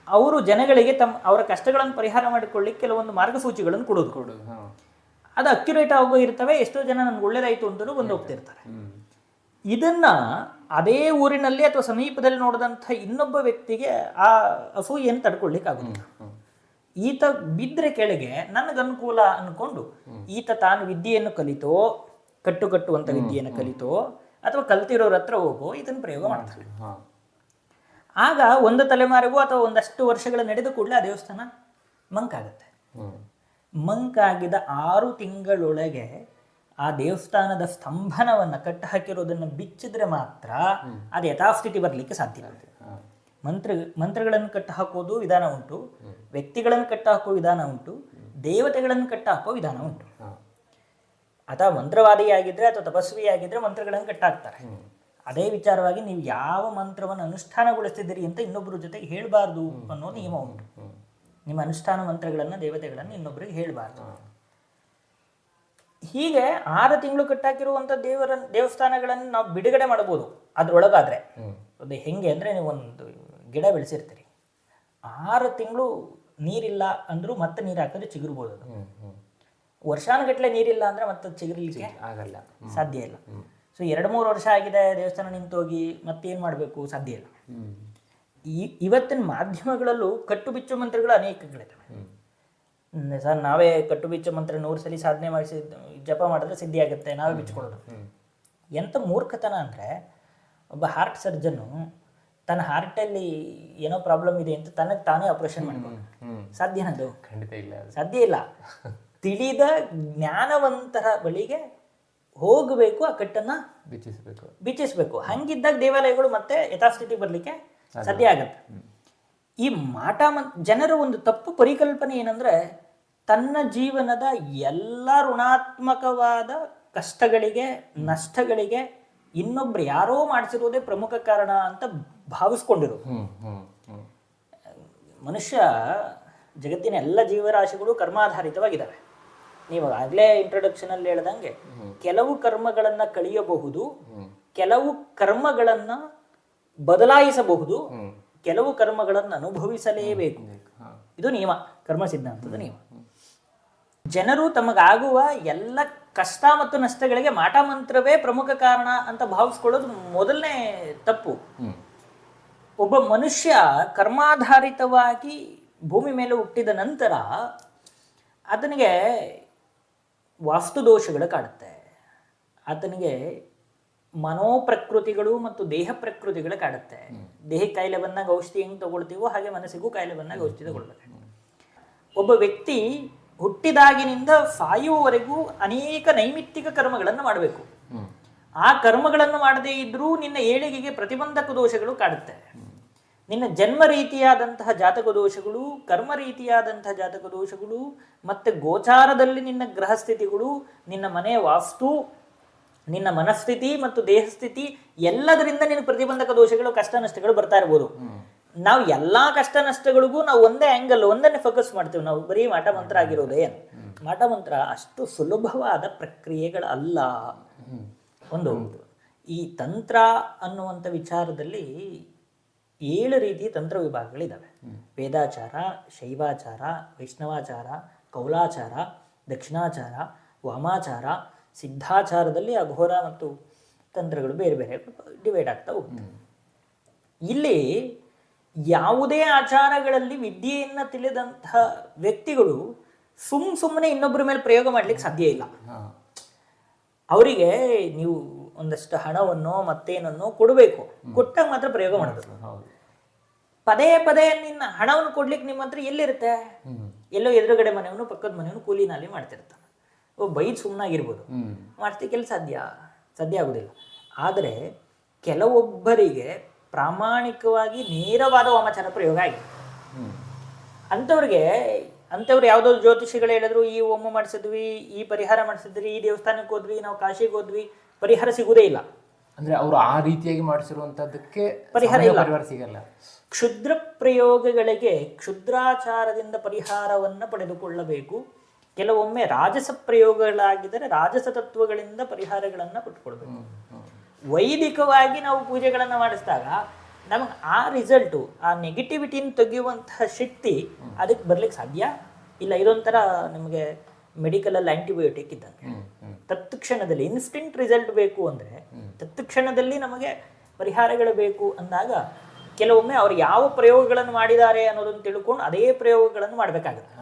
ಅವರು ಜನಗಳಿಗೆ ತಮ್ಮ ಅವರ ಕಷ್ಟಗಳನ್ನು ಪರಿಹಾರ ಮಾಡಿಕೊಳ್ಳಿಕ್ಕೆ ಕೆಲವೊಂದು ಮಾರ್ಗಸೂಚಿಗಳನ್ನು ಕೊಡೋದು ಕೊಡೋದು ಅದು ಅಕ್ಯುರೇಟ್ ಆಗೋ ಇರ್ತವೆ ಎಷ್ಟೋ ಜನ ನನ್ಗೆ ಒಳ್ಳೇದಾಯಿತು ಅಂತಲೂ ಬಂದು ಹೋಗ್ತಿರ್ತಾರೆ ಇದನ್ನ ಅದೇ ಊರಿನಲ್ಲಿ ಅಥವಾ ಸಮೀಪದಲ್ಲಿ ನೋಡಿದಂಥ ಇನ್ನೊಬ್ಬ ವ್ಯಕ್ತಿಗೆ ಆ ಅಸೂಯೆಯನ್ನು ತಡ್ಕೊಳ್ಲಿಕ್ಕೆ ಆಗುದಿಲ್ಲ. ಹ್ಮ್ ಈತ ಬಿದ್ದರೆ ಕೆಳಗೆ ನನಗೆ ಅನುಕೂಲ ಅನ್ಕೊಂಡು ಈತ ತಾನು ವಿದ್ಯೆಯನ್ನು ಕಲಿತೋ ಕಟ್ಟು ಕಟ್ಟುವಂಥ ವಿದ್ಯೆಯನ್ನು ಕಲಿತೋ ಅಥವಾ ಕಲ್ತಿರೋರ ಹತ್ರ ಹೋಗೋ ಇದನ್ನು ಪ್ರಯೋಗ ಮಾಡ್ತಾನೆ ಆಗ ಒಂದು ತಲೆಮಾರಿಗೂ ಅಥವಾ ಒಂದಷ್ಟು ವರ್ಷಗಳ ನಡೆದು ಕೂಡಲೇ ಆ ದೇವಸ್ಥಾನ ಮಂಕಾಗುತ್ತೆ ಮಂಕಾಗಿದ ಆರು ತಿಂಗಳೊಳಗೆ ಆ ದೇವಸ್ಥಾನದ ಸ್ತಂಭನವನ್ನು ಕಟ್ಟು ಹಾಕಿರೋದನ್ನು ಬಿಚ್ಚಿದ್ರೆ ಮಾತ್ರ ಅದು ಯಥಾಸ್ಥಿತಿ ಬರಲಿಕ್ಕೆ ಸಾಧ್ಯ ಮಂತ್ರ ಮಂತ್ರಗಳನ್ನು ಕಟ್ಟು ಹಾಕೋದು ವಿಧಾನ ಉಂಟು ವ್ಯಕ್ತಿಗಳನ್ನು ಕಟ್ಟು ಹಾಕೋ ವಿಧಾನ ಉಂಟು ದೇವತೆಗಳನ್ನು ಕಟ್ಟು ಹಾಕೋ ವಿಧಾನ ಉಂಟು. ಅಥವಾ ಮಂತ್ರವಾದಿಯಾಗಿದ್ದರೆ ಅಥವಾ ತಪಸ್ವಿಯಾಗಿದ್ದರೆ ಮಂತ್ರಗಳನ್ನು ಕಟ್ಟಾಕ್ತಾರೆ ಅದೇ ವಿಚಾರವಾಗಿ ನೀವು ಯಾವ ಮಂತ್ರವನ್ನು ಅನುಷ್ಠಾನಗೊಳಿಸ್ತಿದ್ದೀರಿ ಅಂತ ಇನ್ನೊಬ್ಬರ ಜೊತೆಗೆ ಹೇಳಬಾರ್ದು ಅನ್ನೋ ನಿಯಮ ಉಂಟು. ನಿಮ್ಮ ಅನುಷ್ಠಾನ ಮಂತ್ರಗಳನ್ನು ದೇವತೆಗಳನ್ನು ಇನ್ನೊಬ್ಬರಿಗೆ ಹೇಳಬಾರ್ದು. ಹೀಗೆ ಆರು ತಿಂಗಳು ಕಟ್ಟಾಕಿರುವಂಥ ದೇವರ ದೇವಸ್ಥಾನಗಳನ್ನು ನಾವು ಬಿಡುಗಡೆ ಮಾಡ್ಬೋದು ಅದರೊಳಗಾದರೆ ಅದು ಹೆಂಗೆ ಅಂದರೆ ನೀವು ಒಂದು ಗಿಡ ಬೆಳೆಸಿರ್ತೀರಿ. ಆರು ತಿಂಗಳು ನೀರಿಲ್ಲ ಅಂದರೂ ಮತ್ತೆ ನೀರು ಹಾಕಿದ್ರೆ ಚಿಗುರ್ಬೋದು ಅದು. ವರ್ಷಾನುಗಟ್ಟಲೆ ನೀರಿಲ್ಲ ಅಂದರೆ ಮತ್ತೆ ಚಿಗುರ್ಲಿಕ್ಕೆ ಆಗಲ್ಲ. ಸಾಧ್ಯ ಇಲ್ಲ. ಸೊ ಎರಡು ಮೂರು ವರ್ಷ ಆಗಿದೆ ದೇವಸ್ಥಾನ ನಿಂತೋಗಿ ಮತ್ತೇನು ಮಾಡಬೇಕು ಸಾಧ್ಯ ಇಲ್ಲ. ಈ ಇವತ್ತಿನ ಮಾಧ್ಯಮಗಳಲ್ಲೂ ಕಟ್ಟು ಬಿಚ್ಚು ಮಂತ್ರಗಳು ಅನೇಕಗಳಿದ್ದಾವೆ. ಸರ್ ನಾವೇ ಕಟ್ಟು ಬಿಚ್ಚು ಮಂತ್ರ ನೂರು ಸಲ ಸಾಧನೆ ಮಾಡಿಸಿ ಜಪ ಮಾಡಿದ್ರೆ ಸಿದ್ಧಿ ಆಗುತ್ತೆ ನಾವೇ ಬಿಚ್ಕೊಳ್ಳೋದು ಎಂತ ಎಂಥ ಮೂರ್ಖತನ ಅಂದರೆ ಒಬ್ಬ ಹಾರ್ಟ್ ಸರ್ಜನ್ನು ತನ್ನ ಹಾರ್ಟಲ್ಲಿ ಏನೋ ಪ್ರಾಬ್ಲಮ್ ಇದೆ ಅಂತ ತನಗೆ ತಾನೇ ಆಪರೇಷನ್ ಮಾಡ್ಕೊಂಡು ಹ್ಮ್. ಸಾಧ್ಯನದು ಖಂಡಿತ ಇಲ್ಲ ಸಾಧ್ಯ ಇಲ್ಲ. ತಿಳಿದ ಜ್ಞಾನವಂತರ ಬಳಿಗೆ ಹೋಗಬೇಕು ಆ ಕಟ್ಟನ್ನ ಬಿಚ್ಚಿಸಬೇಕು. ಬಿಚ್ಚಿಸಬೇಕು. ಹಂಗಿದ್ದಾಗ ದೇವಾಲಯಗಳು ಮತ್ತೆ ಯಥಾಸ್ಥಿತಿ ಬರಲಿಕ್ಕೆ ಸಾಧ್ಯ ಆಗತ್ತೆ. ಈ ಮಾಟ ಜನರ ಒಂದು ತಪ್ಪು ಪರಿಕಲ್ಪನೆ ಏನಂದ್ರೆ ತನ್ನ ಜೀವನದ ಎಲ್ಲ ಋಣಾತ್ಮಕವಾದ ಕಷ್ಟಗಳಿಗೆ ನಷ್ಟಗಳಿಗೆ ಇನ್ನೊಬ್ರು ಯಾರೋ ಮಾಡಿಸಿರುವುದೇ ಪ್ರಮುಖ ಕಾರಣ ಅಂತ ಭಾವಿಸ್ಕೊಂಡಿರು ಮನುಷ್ಯ ಜಗತ್ತಿನ ಎಲ್ಲ ಜೀವರಾಶಿಗಳು ಕರ್ಮಾಧಾರಿತವಾಗಿದ್ದಾವೆ ನೀವು ಆಗ್ಲೇ ಇಂಟ್ರೊಡಕ್ಷನ್ ಅಲ್ಲಿ ಹೇಳ್ದಂಗೆ ಕೆಲವು ಕರ್ಮಗಳನ್ನ ಕಳಿಯಬಹುದು ಕೆಲವು ಕರ್ಮಗಳನ್ನ ಬದಲಾಯಿಸಬಹುದು ಕೆಲವು ಕರ್ಮಗಳನ್ನು ಅನುಭವಿಸಲೇಬೇಕು. ಇದು ನಿಯಮ ಕರ್ಮ ಸಿದ್ಧಾಂತದ ನಿಯಮ ಜನರು ತಮಗಾಗುವ ಎಲ್ಲ ಕಷ್ಟ ಮತ್ತು ನಷ್ಟಗಳಿಗೆ ಮಾಟ ಮಂತ್ರವೇ ಪ್ರಮುಖ ಕಾರಣ ಅಂತ ಭಾವಿಸ್ಕೊಳ್ಳೋದು ಮೊದಲನೇ ತಪ್ಪು. ಒಬ್ಬ ಮನುಷ್ಯ ಕರ್ಮಾಧಾರಿತವಾಗಿ ಭೂಮಿ ಮೇಲೆ ಹುಟ್ಟಿದ ನಂತರ ಆತನಿಗೆ ವಾಸ್ತು ದೋಷಗಳು ಕಾಡುತ್ತೆ. ಆತನಿಗೆ ಮನೋಪ್ರಕೃತಿಗಳು ಮತ್ತು ದೇಹ ಪ್ರಕೃತಿಗಳು ಕಾಡುತ್ತೆ. ದೇಹ ಕಾಯಿಲೆ ಬಂದಾಗ ಔಷಧಿ ಹೆಂಗೆ ತಗೊಳ್ತೀವೋ ಹಾಗೆ ಮನಸ್ಸಿಗೂ ಕಾಯಿಲೆ ಬಂದಾಗ ಔಷಧಿ ತಗೊಳ್ಬೇಕು ಒಬ್ಬ ವ್ಯಕ್ತಿ ಹುಟ್ಟಿದಾಗಿನಿಂದ ಸಾಯುವವರೆಗೂ ಅನೇಕ ನೈಮಿತ್ತಿಕ ಕರ್ಮಗಳನ್ನು ಮಾಡಬೇಕು. ಆ ಕರ್ಮಗಳನ್ನು ಮಾಡದೇ ಇದ್ರೂ ನಿನ್ನ ಏಳಿಗೆಗೆ ಪ್ರತಿಬಂಧಕ ದೋಷಗಳು ಕಾಡುತ್ತೆ. ನಿನ್ನ ಜನ್ಮ ರೀತಿಯಾದಂತಹ ಜಾತಕ ದೋಷಗಳು ಕರ್ಮ ರೀತಿಯಾದಂತಹ ಜಾತಕ ದೋಷಗಳು ಮತ್ತೆ ಗೋಚಾರದಲ್ಲಿ ನಿನ್ನ ಗ್ರಹ ಸ್ಥಿತಿಗಳು ನಿನ್ನ ಮನೆಯ ವಾಸ್ತು ನಿನ್ನ ಮನಸ್ಥಿತಿ ಮತ್ತು ದೇಹಸ್ಥಿತಿ ಎಲ್ಲದರಿಂದ ನಿನ್ನ ಪ್ರತಿಬಂಧಕ ದೋಷಗಳು ಕಷ್ಟ ನಷ್ಟಗಳು ಬರ್ತಾ ಇರ್ಬೋದು. ನಾವು ಎಲ್ಲಾ ಕಷ್ಟ ನಷ್ಟಗಳಿಗೂ ನಾವು ಒಂದೇ ಆಂಗಲ್ ಒಂದನ್ನೇ ಫೋಕಸ್ ಮಾಡ್ತೀವಿ. ನಾವು ಬರೀ ಮಾಟ ಮಂತ್ರ ಆಗಿರೋದೇ. ಮಾಟ ಮಂತ್ರ ಅಷ್ಟು ಸುಲಭವಾದ ಪ್ರಕ್ರಿಯೆಗಳಲ್ಲ ಒಂದು ಈ ತಂತ್ರ ಅನ್ನುವಂಥ ವಿಚಾರದಲ್ಲಿ ಏಳು ರೀತಿಯ ತಂತ್ರ ವಿಭಾಗಗಳಿದ್ದಾವೆ ವೇದಾಚಾರ ಶೈವಾಚಾರ ವೈಷ್ಣವಾಚಾರ ಕೌಲಾಚಾರ ದಕ್ಷಿಣಾಚಾರ ವಾಮಾಚಾರ ಸಿದ್ಧಾಚಾರದಲ್ಲಿ ಅಘೋರ ಮತ್ತು ತಂತ್ರಗಳು ಬೇರೆ ಬೇರೆ ಡಿವೈಡ್ ಆಗ್ತಾ ಹೋಗುತ್ತೆ. ಇಲ್ಲಿ ಯಾವುದೇ ಆಚಾರಗಳಲ್ಲಿ ವಿದ್ಯೆಯನ್ನು ತಿಳಿದಂತಹ ವ್ಯಕ್ತಿಗಳು ಸುಮ್ ಸುಮ್ಮನೆ ಇನ್ನೊಬ್ಬರ ಮೇಲೆ ಪ್ರಯೋಗ ಮಾಡ್ಲಿಕ್ಕೆ ಸಾಧ್ಯ ಇಲ್ಲ. ಅವರಿಗೆ ನೀವು ಒಂದಷ್ಟು ಹಣವನ್ನು ಮತ್ತೇನನ್ನು ಕೊಡಬೇಕು. ಕೊಟ್ಟಾಗ ಮಾತ್ರ ಪ್ರಯೋಗ ಮಾಡಬೇಕು. ಪದೇ ಪದೇ ನಿನ್ನ ಹಣವನ್ನು ಕೊಡ್ಲಿಕ್ಕೆ ನಿಮ್ಮ ಹತ್ರ ಎಲ್ಲಿರುತ್ತೆ? ಎಲ್ಲೋ ಎದುರುಗಡೆ ಮನೆಯವನು ಪಕ್ಕದ ಮನೆಯವನು ಕೂಲಿ ನಾಲಿ ಮಾಡ್ತಿರ್ತಾನೆ ಬೈದ್ ಸುಮ್ಮನಾಗಿರ್ಬೋದು ಮಾಡ್ತಿ ಕೆಲಸ ಸಾಧ್ಯ? ಸಾಧ್ಯ ಆಗೋದಿಲ್ಲ. ಆದರೆ ಕೆಲವೊಬ್ಬರಿಗೆ ಪ್ರಾಮಾಣಿಕವಾಗಿ ನೇರವಾದ ವಾಮಾಚಾರ ಪ್ರಯೋಗ ಆಗಿದೆ. ಅಂಥವ್ರಿಗೆ ಅಂಥವ್ರು ಯಾವುದೋ ಜ್ಯೋತಿಷಿಗಳು ಹೇಳಿದ್ರು ಈ ಹೋಮ ಮಾಡಿಸಿದ್ವಿ ಈ ಪರಿಹಾರ ಮಾಡಿಸಿದ್ರಿ ಈ ದೇವಸ್ಥಾನಕ್ಕೆ ಹೋದ್ವಿ ನಾವು ಕಾಶಿಗೆ ಹೋದ್ವಿ ಪರಿಹಾರ ಸಿಗುವುದೇ ಇಲ್ಲ. ಅಂದ್ರೆ ಅವರು ಆ ರೀತಿಯಾಗಿ ಮಾಡಿಸಿರುವಂತದ್ದಕ್ಕೆ ಪರಿಹಾರ ಇಲ್ಲ. ಪರಿಹಾರ ಸಿಗಲ್ಲ. ಕ್ಷುದ್ರ ಪ್ರಯೋಗಗಳಿಗೆ ಕ್ಷುದ್ರಾಚಾರದಿಂದ ಪರಿಹಾರವನ್ನು ಪಡೆದುಕೊಳ್ಳಬೇಕು. ಕೆಲವೊಮ್ಮೆ ರಾಜಸ ಪ್ರಯೋಗಗಳಾಗಿದ್ದರೆ ರಾಜಸ ತತ್ವಗಳಿಂದ ಪರಿಹಾರಗಳನ್ನು ಹ್ಮ್ ವೈದಿಕವಾಗಿ ನಾವು ಪೂಜೆಗಳನ್ನು ಮಾಡಿಸಿದಾಗ ನಮಗೆ ಆ ರಿಸಲ್ಟು ಆ ನೆಗೆಟಿವಿಟಿನ ತೆಗೆಯುವಂತಹ ಶಕ್ತಿ ಅದಕ್ಕೆ ಬರ್ಲಿಕ್ಕೆ ಸಾಧ್ಯ? ಇಲ್ಲ ಇದೊಂಥರ ನಿಮಗೆ ಮೆಡಿಕಲಲ್ಲಿ ಆಂಟಿಬಯೋಟಿಕ್ ಇದ್ದಂಗೆ. ತತ್ಕ್ಷಣದಲ್ಲಿ ಇನ್ಸ್ಟಿಂಟ್ ರಿಸಲ್ಟ್ ಬೇಕು ಅಂದರೆ ತತ್ಕ್ಷಣದಲ್ಲಿ ನಮಗೆ ಪರಿಹಾರಗಳು ಬೇಕು ಅಂದಾಗ ಕೆಲವೊಮ್ಮೆ ಅವ್ರು ಯಾವ ಪ್ರಯೋಗಗಳನ್ನು ಮಾಡಿದ್ದಾರೆ ಅನ್ನೋದನ್ನು ತಿಳ್ಕೊಂಡು ಅದೇ ಪ್ರಯೋಗಗಳನ್ನು ಮಾಡಬೇಕಾಗುತ್ತೆ.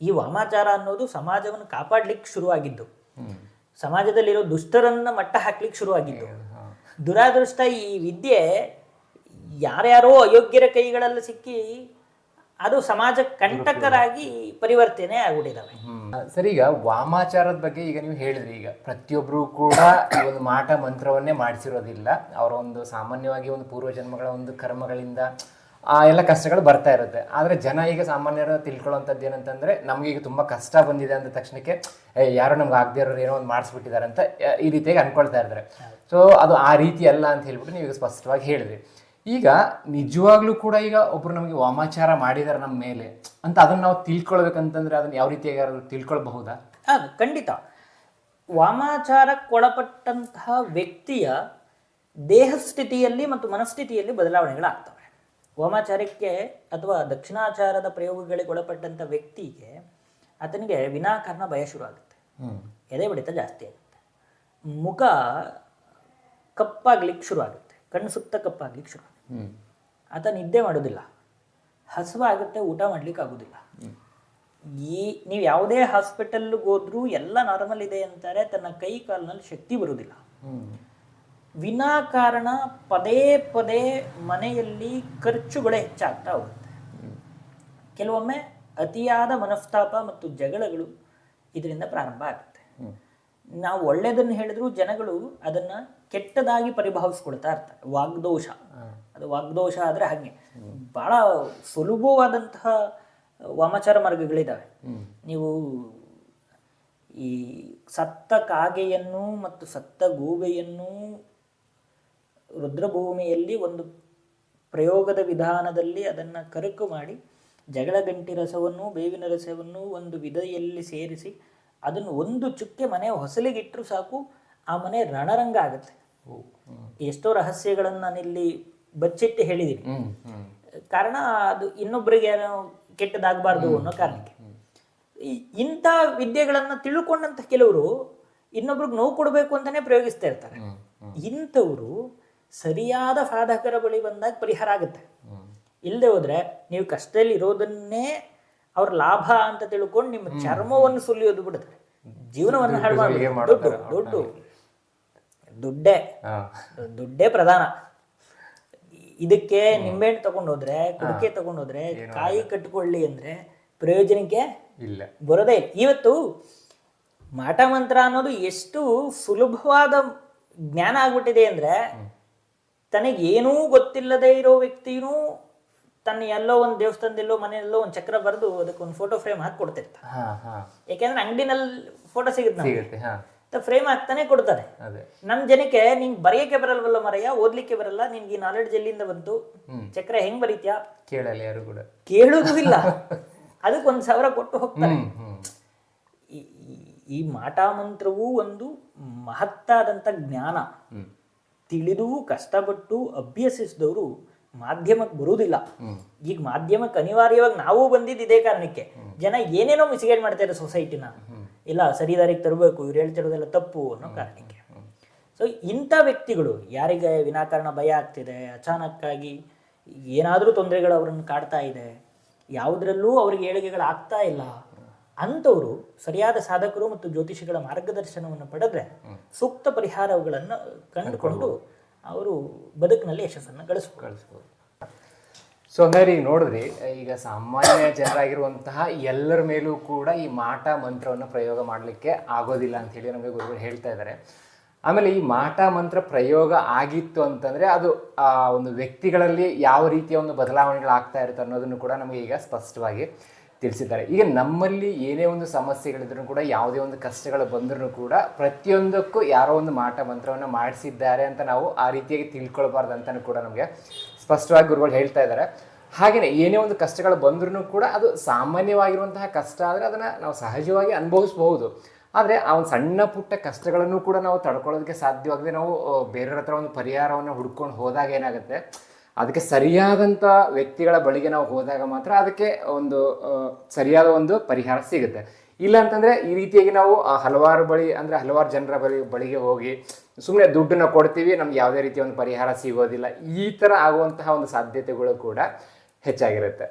ಈ ವಾಮಾಚಾರ ಅನ್ನೋದು ಸಮಾಜವನ್ನು ಕಾಪಾಡ್ಲಿಕ್ಕೆ ಶುರುವಾಗಿದ್ದು. ಸಮಾಜದಲ್ಲಿರೋ ದುಷ್ಟರನ್ನ ಮಟ್ಟ ಹಾಕ್ಲಿಕ್ಕೆ ಶುರುವಾಗಿದ್ದು. ದುರಾದೃಷ್ಟ ಈ ವಿದ್ಯೆ ಯಾರ್ಯಾರೋ ಅಯೋಗ್ಯರ ಕೈಗಳಲ್ಲಿ ಸಿಕ್ಕಿ ಅದು ಸಮಾಜ ಕಂಟಕರಾಗಿ ಪರಿವರ್ತನೆ ಆಗ್ಬಿಟ್ಟಿದ್ದಾವೆ. ಸರಿ ಈಗ ವಾಮಾಚಾರದ ಬಗ್ಗೆ ಈಗ ನೀವು ಹೇಳಿದ್ರಿ. ಈಗ ಪ್ರತಿಯೊಬ್ರು ಕೂಡ ಈ ಒಂದು ಮಾಟ ಮಂತ್ರವನ್ನೇ ಮಾಡಿಸಿರೋದಿಲ್ಲ. ಅವರ ಒಂದು ಸಾಮಾನ್ಯವಾಗಿ ಒಂದು ಪೂರ್ವ ಜನ್ಮಗಳ ಒಂದು ಕರ್ಮಗಳಿಂದ ಆ ಎಲ್ಲ ಕಷ್ಟಗಳು ಬರ್ತಾ ಇರುತ್ತೆ. ಆದರೆ ಜನ ಈಗ ಸಾಮಾನ್ಯರು ತಿಳ್ಕೊಳ್ಳೋಂಥದ್ದು ಏನಂತಂದ್ರೆ ನಮ್ಗೆ ಈಗ ತುಂಬಾ ಕಷ್ಟ ಬಂದಿದೆ ಅಂದ ತಕ್ಷಣಕ್ಕೆ ಯಾರೋ ನಮ್ಗೆ ಆಗದೇ ಇರೋರು ಏನೋ ಒಂದು ಮಾಡಿಸ್ಬಿಟ್ಟಿದ್ದಾರೆ ಅಂತ ಈ ರೀತಿಯಾಗಿ ಅನ್ಕೊಳ್ತಾ ಇರ್ತಾರೆ ಸೊ ಅದು ಆ ರೀತಿ ಅಲ್ಲ ಅಂತ ಹೇಳ್ಬಿಟ್ಟು ನೀವು ಈಗ ಸ್ಪಷ್ಟವಾಗಿ ಹೇಳಿದ್ರಿ. ಈಗ ನಿಜವಾಗ್ಲೂ ಕೂಡ ಈಗ ಒಬ್ರು ನಮಗೆ ವಾಮಾಚಾರ ಮಾಡಿದಾರೆ ನಮ್ಮ ಮೇಲೆ ಅಂತ ಅದನ್ನ ನಾವು ತಿಳ್ಕೊಳ್ಬೇಕಂತಂದ್ರೆ ಅದನ್ನ ಯಾವ ರೀತಿಯಾಗಿ ತಿಳ್ಕೊಳ್ಬಹುದಾ? ಖಂಡಿತ. ವಾಮಾಚಾರಕ್ಕೊಳಪಟ್ಟಂತಹ ವ್ಯಕ್ತಿಯ ದೇಹಸ್ಥಿತಿಯಲ್ಲಿ ಮತ್ತು ಮನಸ್ಥಿತಿಯಲ್ಲಿ ಬದಲಾವಣೆಗಳಾಗ್ತವೆ. ವಾಮಾಚಾರಕ್ಕೆ ಅಥವಾ ದಕ್ಷಿಣಾಚಾರದ ಪ್ರಯೋಗಗಳಿಗೆ ಒಳಪಟ್ಟಂಥ ವ್ಯಕ್ತಿಗೆ ಆತನಿಗೆ ವಿನಾಕಾರಣ ಭಯ ಶುರು ಆಗುತ್ತೆ ಎದೆ ಬಡಿತ ಜಾಸ್ತಿ ಆಗುತ್ತೆ. ಮುಖ ಕಪ್ಪಾಗ್ಲಿಕ್ಕೆ ಶುರು ಆಗುತ್ತೆ ಕಣ್ಣು ಸುತ್ತ ಕಪ್ಪಾಗ್ಲಿಕ್ಕೆ ಶುರು ಆತ ನಿದ್ದೆ ಮಾಡೋದಿಲ್ಲ. ಹಸುವಾಗುತ್ತೆ ಊಟ ಮಾಡ್ಲಿಕ್ಕೆ ಆಗೋದಿಲ್ಲ ಈ ನೀವು ಯಾವುದೇ ಹಾಸ್ಪಿಟಲ್ಗೆ ಹೋದ್ರೂ ಎಲ್ಲ ನಾರ್ಮಲ್ ಇದೆ ಅಂತಾರೆ, ತನ್ನ ಕೈ ಕಾಲಿನಲ್ಲಿ ಶಕ್ತಿ ಬರುವುದಿಲ್ಲ ವಿನಾಕಾರಣ ಪದೇ ಪದೇ ಮನೆಯಲ್ಲಿ ಖರ್ಚುಗಳು ಹೆಚ್ಚಾಗ್ತಾ ಹೋಗುತ್ತೆ. ಕೆಲವೊಮ್ಮೆ ಅತಿಯಾದ ಮನಸ್ತಾಪ ಮತ್ತು ಜಗಳಗಳು ಇದರಿಂದ ಪ್ರಾರಂಭ ಆಗುತ್ತೆ. ನಾವು ಒಳ್ಳೆಯದನ್ನು ಹೇಳಿದ್ರು ಜನಗಳು ಅದನ್ನ ಕೆಟ್ಟದಾಗಿ ಪರಿಭಾವಿಸ್ಕೊಳ್ತಾ ಇರ್ತಾರೆ. ವಾಗ್ದೋಷ. ಅದು ವಾಗ್ದೋಷ ಆದರೆ ಹಾಗೆ. ಭಾಳ ಸುಲಭವಾದಂತಹ ವಾಮಾಚಾರ ಮಾರ್ಗಗಳಿದ್ದಾವೆ ನೀವು ಈ ಸತ್ತ ಕಾಗೆಯನ್ನು ಮತ್ತು ಸತ್ತ ಗೂಬೆಯನ್ನು ರುದ್ರಭೂಮಿಯಲ್ಲಿ ಒಂದು ಪ್ರಯೋಗದ ವಿಧಾನದಲ್ಲಿ ಅದನ್ನು ಕರಕು ಮಾಡಿ ಜಗಳ ಗಂಟಿ ರಸವನ್ನು ಬೇವಿನ ರಸವನ್ನು ಒಂದು ವಿಧೆಯಲ್ಲಿ ಸೇರಿಸಿ ಅದನ್ನು ಒಂದು ಚುಕ್ಕೆ ಮನೆ ಹೊಸಲಿಗಿಟ್ಟರು ಸಾಕು ಆ ಮನೆ ರಣರಂಗ ಆಗುತ್ತೆ. ಎಷ್ಟೋ ರಹಸ್ಯಗಳನ್ನು ನಾನಿಲ್ಲಿ ಬಚ್ಚಿಟ್ಟು ಹೇಳಿದ್ದೀನಿ ಕಾರಣ ಅದು ಇನ್ನೊಬ್ಬರಿಗೆ ಏನೋ ಕೆಟ್ಟದಾಗಬಾರ್ದು ಅನ್ನೋ ಕಾರಣಕ್ಕೆ. ಇಂಥ ವಿದ್ಯೆಗಳನ್ನು ತಿಳ್ಕೊಂಡಂತ ಕೆಲವರು ಇನ್ನೊಬ್ರಿಗೆ ನೋವು ಕೊಡಬೇಕು ಅಂತಾನೆ ಪ್ರಯೋಗಿಸ್ತಾ ಇರ್ತಾರೆ. ಇಂಥವರು ಸರಿಯಾದ ಸಾಧಕರ ಬಳಿ ಬಂದಾಗ ಪರಿಹಾರ ಆಗುತ್ತೆ. ಇಲ್ಲದೆ ಹೋದ್ರೆ ನೀವು ಕಷ್ಟದಲ್ಲಿ ಇರೋದನ್ನೇ ಅವ್ರ ಲಾಭ ಅಂತ ತಿಳ್ಕೊಂಡು ನಿಮ್ಮ ಚರ್ಮವನ್ನು ಸುಲಿಯೋದು ಬಿಡುತ್ತೆ ಜೀವನವನ್ನು ಹಾಳು. ದುಡ್ಡು ದುಡ್ಡೇ ಪ್ರಧಾನ. ಇದಕ್ಕೆ ನಿಂಬೆಹಣ್ಣು ತಗೊಂಡೋದ್ರೆ ಕುಡಿಕೆ ತಗೊಂಡೋದ್ರೆ ಕಾಯಿ ಕಟ್ಕೊಳ್ಳಿ ಅಂದ್ರೆ ಪ್ರಯೋಜನಕ್ಕೆ ಇಲ್ಲ. ಬರೋದೇ ಇವತ್ತು ಮಾಟ ಮಂತ್ರ ಅನ್ನೋದು ಎಷ್ಟು ಸುಲಭವಾದ ಜ್ಞಾನ ಆಗ್ಬಿಟ್ಟಿದೆ ಅಂದ್ರೆ ತನಗೇನೂ ಗೊತ್ತಿಲ್ಲದೆ ಇರೋ ವ್ಯಕ್ತಿನೂ ತನ್ನ ಎಲ್ಲೋ ಒಂದು ದೇವಸ್ಥಾನದಲ್ಲೋ ಮನೆಯಲ್ಲೋ ಒಂದು ಚಕ್ರ ಬರೆದು ಅದಕ್ಕೆ ಒಂದು ಫೋಟೋ ಫ್ರೇಮ್ ಹಾಕಿ ಕೊಡ್ತಿರ್ತ ಯಾಕೆಂದ್ರೆ ಅಂಗಡಿನಲ್ಲಿ ಫೋಟೋ ಸಿಗುತ್ತೆ ಫ್ರೇಮ್ ಆಗ್ತಾನೆ ಕೊಡ್ತಾರೆ ಅದೇ. ನಮ್ಮ ಜನಕ್ಕೆ ನಿಂಗೆ ಬರೆಯಕ್ಕೆ ಬರಲ್ವಲ್ಲ ಮರಯ್ಯ ಓದ್ಲಿಕ್ಕೆ ಬರಲ್ಲ ನಿನ್ಗೆ ಈ ನಾಲೆಡ್ಜ್ ಎಲ್ಲಿಂದ ಬಂತು? ಚಕ್ರ ಹೆಂಗ್ ಬರೀತ್ಯಾ? ಕೇಳಲ್ಲ ಯಾರು ಕೂಡ. ಕೇಳುವುದೂ ಇಲ್ಲ. ಅದಕ್ಕೆ ಒಂದು ಸಾವಿರ ಕೊಟ್ಟು ಹೋಗ್ತಾರೆ. ಈ- ಮಾಟಾ ಮಂತ್ರವೂ ಒಂದು ಮಹತ್ತಾದಂತ ಜ್ಞಾನ. ತಿಳಿದು ಕಷ್ಟಪಟ್ಟು ಅಭ್ಯಸಿಸಿದವರು ಮಾಧ್ಯಮಕ್ಕೆ ಬರುವುದಿಲ್ಲ. ಈಗ ಮಾಧ್ಯಮಕ್ಕೆ ಅನಿವಾರ್ಯವಾಗಿ ನಾವು ಬಂದಿದ್ದು ಇದೇ ಕಾರಣಕ್ಕೆ. ಜನ ಏನೇನೋ ಮಿಸ್ಗೈಡ್ ಮಾಡ್ತಾರೆ ಸೊಸೈಟಿನ ಇಲ್ಲ ಸರಿ ದಾರಿಗೆ ತರಬೇಕು ಇವ್ರು ಹೇಳ್ತಿರೋದೆಲ್ಲ ತಪ್ಪು ಅನ್ನೋ ಕಾರಣಕ್ಕೆ. ಸೊ ಇಂಥ ವ್ಯಕ್ತಿಗಳು ಯಾರಿಗೆ ವಿನಾಕಾರಣ ಭಯ ಆಗ್ತಿದೆ ಅಚಾನಕ್ಕಾಗಿ ಏನಾದರೂ ತೊಂದರೆಗಳು ಅವರನ್ನು ಕಾಡ್ತಾ ಇದೆ ಯಾವುದರಲ್ಲೂ ಅವ್ರಿಗೆ ಏಳಿಗೆಗಳು ಆಗ್ತಾ ಇಲ್ಲ ಅಂಥವರು ಸರಿಯಾದ ಸಾಧಕರು ಮತ್ತು ಜ್ಯೋತಿಷಿಗಳ ಮಾರ್ಗದರ್ಶನವನ್ನು ಪಡೆದ್ರೆ ಸೂಕ್ತ ಪರಿಹಾರಗಳನ್ನು ಕಂಡುಕೊಂಡು ಅವರು ಬದುಕಿನಲ್ಲಿ ಯಶಸ್ಸನ್ನು ಗಳಿಸ್ಬೋದು. ಸೊ ಹಂಗಾರೆ ಈಗ ನೋಡಿದ್ರಿ, ಈಗ ಸಾಮಾನ್ಯ ಜನರಾಗಿರುವಂತಹ ಎಲ್ಲರ ಮೇಲೂ ಕೂಡ ಈ ಮಾಟ ಮಂತ್ರವನ್ನು ಪ್ರಯೋಗ ಮಾಡಲಿಕ್ಕೆ ಆಗೋದಿಲ್ಲ ಅಂತ ಹೇಳಿ ನಮಗೆ ಗುರುಗಳು ಹೇಳ್ತಾ ಇದ್ದಾರೆ. ಆಮೇಲೆ ಈ ಮಾಟ ಮಂತ್ರ ಪ್ರಯೋಗ ಆಗಿತ್ತು ಅಂತಂದ್ರೆ ಅದು, ಆ, ಒಂದು ವ್ಯಕ್ತಿಗಳಲ್ಲಿ ಯಾವ ರೀತಿಯ ಒಂದು ಬದಲಾವಣೆಗಳು ಆಗ್ತಾ ಇರುತ್ತೆ ಅನ್ನೋದನ್ನು ಕೂಡ ನಮಗೆ ಈಗ ಸ್ಪಷ್ಟವಾಗಿ ತಿಳಿಸಿದ್ದಾರೆ. ಈಗ ನಮ್ಮಲ್ಲಿ ಏನೇ ಒಂದು ಸಮಸ್ಯೆಗಳಿದ್ರು ಕೂಡ, ಯಾವುದೇ ಒಂದು ಕಷ್ಟಗಳು ಬಂದರೂ ಕೂಡ ಪ್ರತಿಯೊಂದಕ್ಕೂ ಯಾರೋ ಒಂದು ಮಾಟ ಮಂತ್ರವನ್ನು ಮಾಡಿಸಿದ್ದಾರೆ ಅಂತ ನಾವು ಆ ರೀತಿಯಾಗಿ ತಿಳ್ಕೊಳ್ಬಾರ್ದು ಅಂತಲೂ ಕೂಡ ನಮಗೆ ಸ್ಪಷ್ಟವಾಗಿ ಗುರುಗಳು ಹೇಳ್ತಾ ಇದ್ದಾರೆ. ಹಾಗೆಯೇ ಏನೇ ಒಂದು ಕಷ್ಟಗಳು ಬಂದ್ರೂ ಕೂಡ ಅದು ಸಾಮಾನ್ಯವಾಗಿರುವಂತಹ ಕಷ್ಟ ಆದರೆ ಅದನ್ನು ನಾವು ಸಹಜವಾಗಿ ಅನುಭವಿಸಬಹುದು. ಆದರೆ ಆ ಒಂದು ಸಣ್ಣ ಪುಟ್ಟ ಕಷ್ಟಗಳನ್ನು ಕೂಡ ನಾವು ತಡ್ಕೊಳ್ಳೋದಕ್ಕೆ ಸಾಧ್ಯವಾಗದೆ ನಾವು ಬೇರೆಯವ್ರ ಹತ್ರ ಒಂದು ಪರಿಹಾರವನ್ನು ಹುಡ್ಕೊಂಡು ಹೋದಾಗ ಏನಾಗುತ್ತೆ? ಅದಕ್ಕೆ ಸರಿಯಾದಂಥ ವ್ಯಕ್ತಿಗಳ ಬಳಿಗೆ ನಾವು ಹೋದಾಗ ಮಾತ್ರ ಅದಕ್ಕೆ ಒಂದು ಸರಿಯಾದ ಒಂದು ಪರಿಹಾರ ಸಿಗುತ್ತೆ. ಇಲ್ಲ ಅಂತಂದ್ರೆ ಈ ರೀತಿಯಾಗಿ ನಾವು ಹಲವಾರು ಬಳಿ, ಅಂದ್ರೆ ಹಲವಾರು ಜನರ ಬಳಿ, ಬಳಿಗೆ ಹೋಗಿ ಸುಮ್ಮನೆ ದುಡ್ಡನ್ನ ಕೊಡ್ತೀವಿ, ನಮ್ಗೆ ಯಾವುದೇ ರೀತಿಯ ಒಂದು ಪರಿಹಾರ ಸಿಗೋದಿಲ್ಲ. ಈ ಥರ ಆಗುವಂತಹ ಒಂದು ಸಾಧ್ಯತೆಗಳು ಕೂಡ ಹೆಚ್ಚಾಗಿರುತ್ತೆ.